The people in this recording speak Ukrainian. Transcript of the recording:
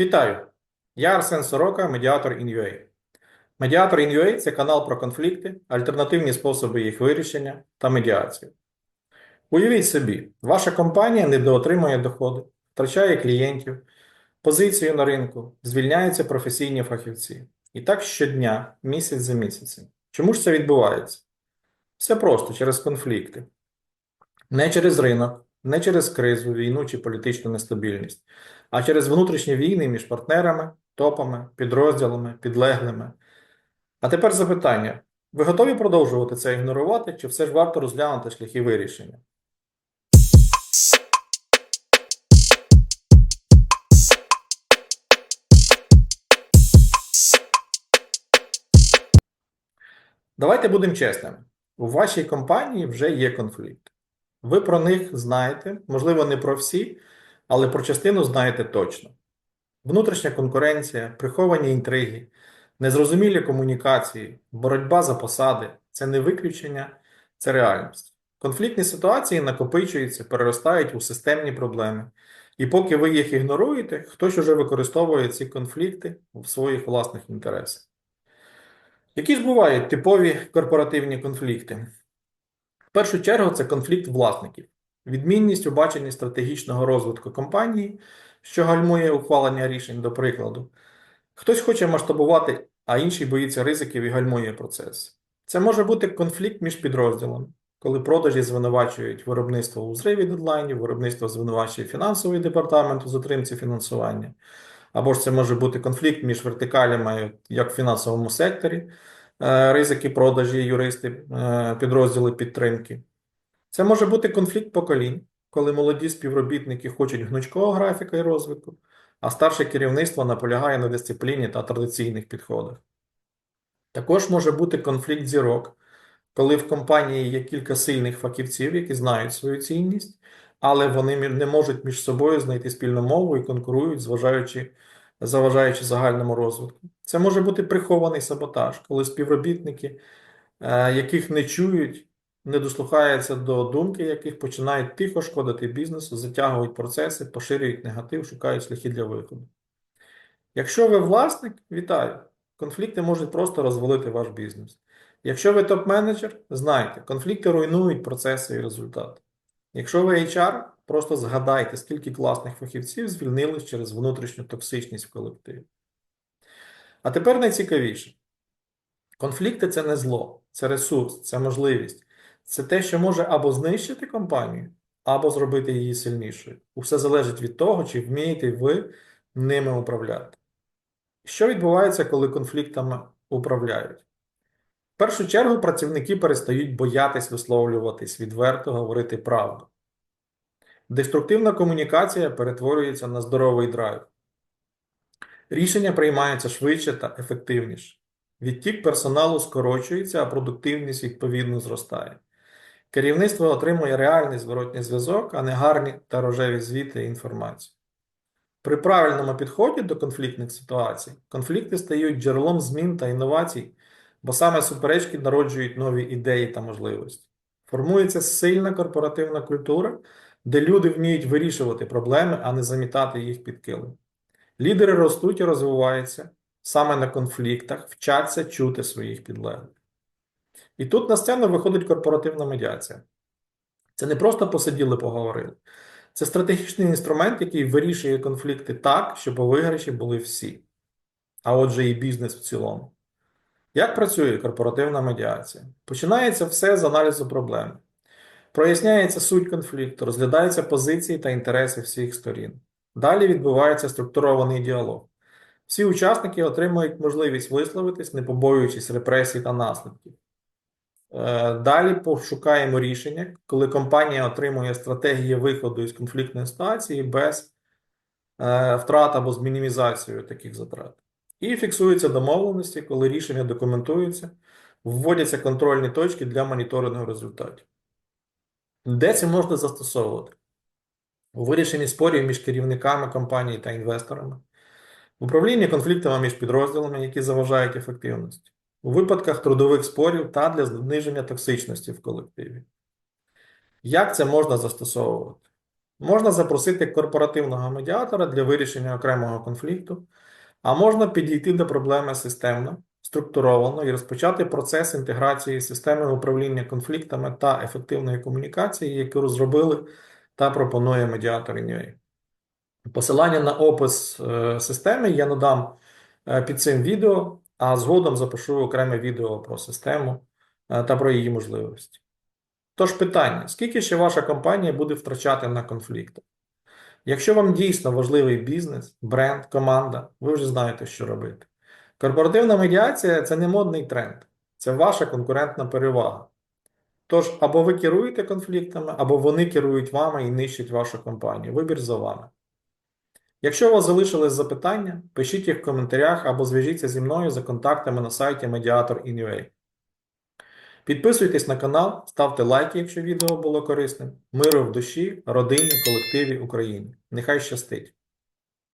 Вітаю! Я Арсен Сорока, медіатор InUA. Медіатор InUA – це канал про конфлікти, альтернативні способи їх вирішення та медіацію. Уявіть собі, ваша компанія недоотримує доходи, втрачає клієнтів, позицію на ринку, звільняються професійні фахівці. І так щодня, місяць за місяцем. Чому ж це відбувається? Все просто через конфлікти. Не через ринок, не через кризу, війну чи політичну нестабільність, а через внутрішні війни між партнерами, топами, підрозділами, підлеглими. А тепер запитання: ви готові продовжувати це ігнорувати, чи все ж варто розглянути шляхи вирішення? Давайте будемо чесними. У вашій компанії вже є конфлікт. Ви про них знаєте, можливо, не про всі, але про частину знаєте точно. Внутрішня конкуренція, приховані інтриги, незрозумілі комунікації, боротьба за посади це не виключення, це реальність. Конфліктні ситуації накопичуються, переростають у системні проблеми. І поки ви їх ігноруєте, хтось уже використовує ці конфлікти в своїх власних інтересах. Які ж бувають типові корпоративні конфлікти? В першу чергу це конфлікт власників, відмінність у баченні стратегічного розвитку компанії, що гальмує ухвалення рішень, до прикладу. Хтось хоче масштабувати, а інший боїться ризиків і гальмує процес. Це може бути конфлікт між підрозділами, коли продажі звинувачують виробництво у зриві дедлайнів, виробництво звинувачує фінансовий департамент у затримці фінансування. Або ж це може бути конфлікт між вертикалями, як в фінансовому секторі, е, ризики продажі, юристи, е, підрозділи підтримки. Це може бути конфлікт поколінь, коли молоді співробітники хочуть гнучкого графіка і розвитку, а старше керівництво наполягає на дисципліні та традиційних підходах. Також може бути конфлікт зірок, коли в компанії є кілька сильних фахівців, які знають свою цінність, але вони не можуть між собою знайти спільну мову і конкурують, зважаючи, заважаючи загальному розвитку. Це може бути прихований саботаж, коли співробітники, е, яких не чують, не дослухаються до думки, яких починають тихо шкодити бізнесу, затягують процеси, поширюють негатив, шукають шляхи для виходу. Якщо ви власник, вітаю! Конфлікти можуть просто розвалити ваш бізнес. Якщо ви топ-менеджер, знайте, конфлікти руйнують процеси і результати. Якщо ви HR, просто згадайте, скільки класних фахівців звільнились через внутрішню токсичність в колективі. А тепер найцікавіше. Конфлікти це не зло, це ресурс, це можливість. Це те, що може або знищити компанію, або зробити її сильнішою. Усе залежить від того, чи вмієте ви ними управляти. Що відбувається, коли конфліктами управляють? В першу чергу працівники перестають боятись висловлюватись, відверто говорити правду. Деструктивна комунікація перетворюється на здоровий драйв. Рішення приймаються швидше та ефективніше. Відтік персоналу скорочується, а продуктивність відповідно зростає. Керівництво отримує реальний зворотній зв'язок, а не гарні та рожеві звіти і інформацію. При правильному підході до конфліктних ситуацій конфлікти стають джерелом змін та інновацій, бо саме суперечки народжують нові ідеї та можливості. Формується сильна корпоративна культура, де люди вміють вирішувати проблеми, а не замітати їх під килим. Лідери ростуть і розвиваються саме на конфліктах, вчаться чути своїх підлеглих. І тут на сцену виходить корпоративна медіація. Це не просто посиділи, поговорили. Це стратегічний інструмент, який вирішує конфлікти так, щоб у виграші були всі, а отже, і бізнес в цілому. Як працює корпоративна медіація? Починається все з аналізу проблеми. Проясняється суть конфлікту, розглядаються позиції та інтереси всіх сторін. Далі відбувається структурований діалог. Всі учасники отримують можливість висловитись, не побоюючись репресій та наслідків. Е, Далі пошукаємо рішення, коли компанія отримує стратегії виходу із конфліктної ситуації без е, втрат або з мінімізацією таких затрат. І фіксуються домовленості, коли рішення документуються, вводяться контрольні точки для моніторингу результатів. Де це можна застосовувати? У вирішенні спорів між керівниками компанії та інвесторами, в управлінні конфліктами між підрозділами, які заважають ефективності, у випадках трудових спорів та для зниження токсичності в колективі. Як це можна застосовувати? Можна запросити корпоративного медіатора для вирішення окремого конфлікту, а можна підійти до проблеми системно, структуровано і розпочати процес інтеграції системи управління конфліктами та ефективної комунікації, яку розробили та пропонує медіатор InUA. Посилання на опис е, системи я надам е, під цим відео, а згодом запишу окреме відео про систему е, та про її можливості. Тож питання: скільки ще ваша компанія буде втрачати на конфліктах? Якщо вам дійсно важливий бізнес, бренд, команда, ви вже знаєте, що робити. Корпоративна медіація це не модний тренд, це ваша конкурентна перевага. Тож, або ви керуєте конфліктами, або вони керують вами і нищать вашу компанію. Вибір за вами. Якщо у вас залишились запитання, пишіть їх в коментарях або зв'яжіться зі мною за контактами на сайті Mediator.in.ua. Підписуйтесь на канал, ставте лайки, якщо відео було корисним. Миру в душі, родині, колективі, Україні. Нехай щастить!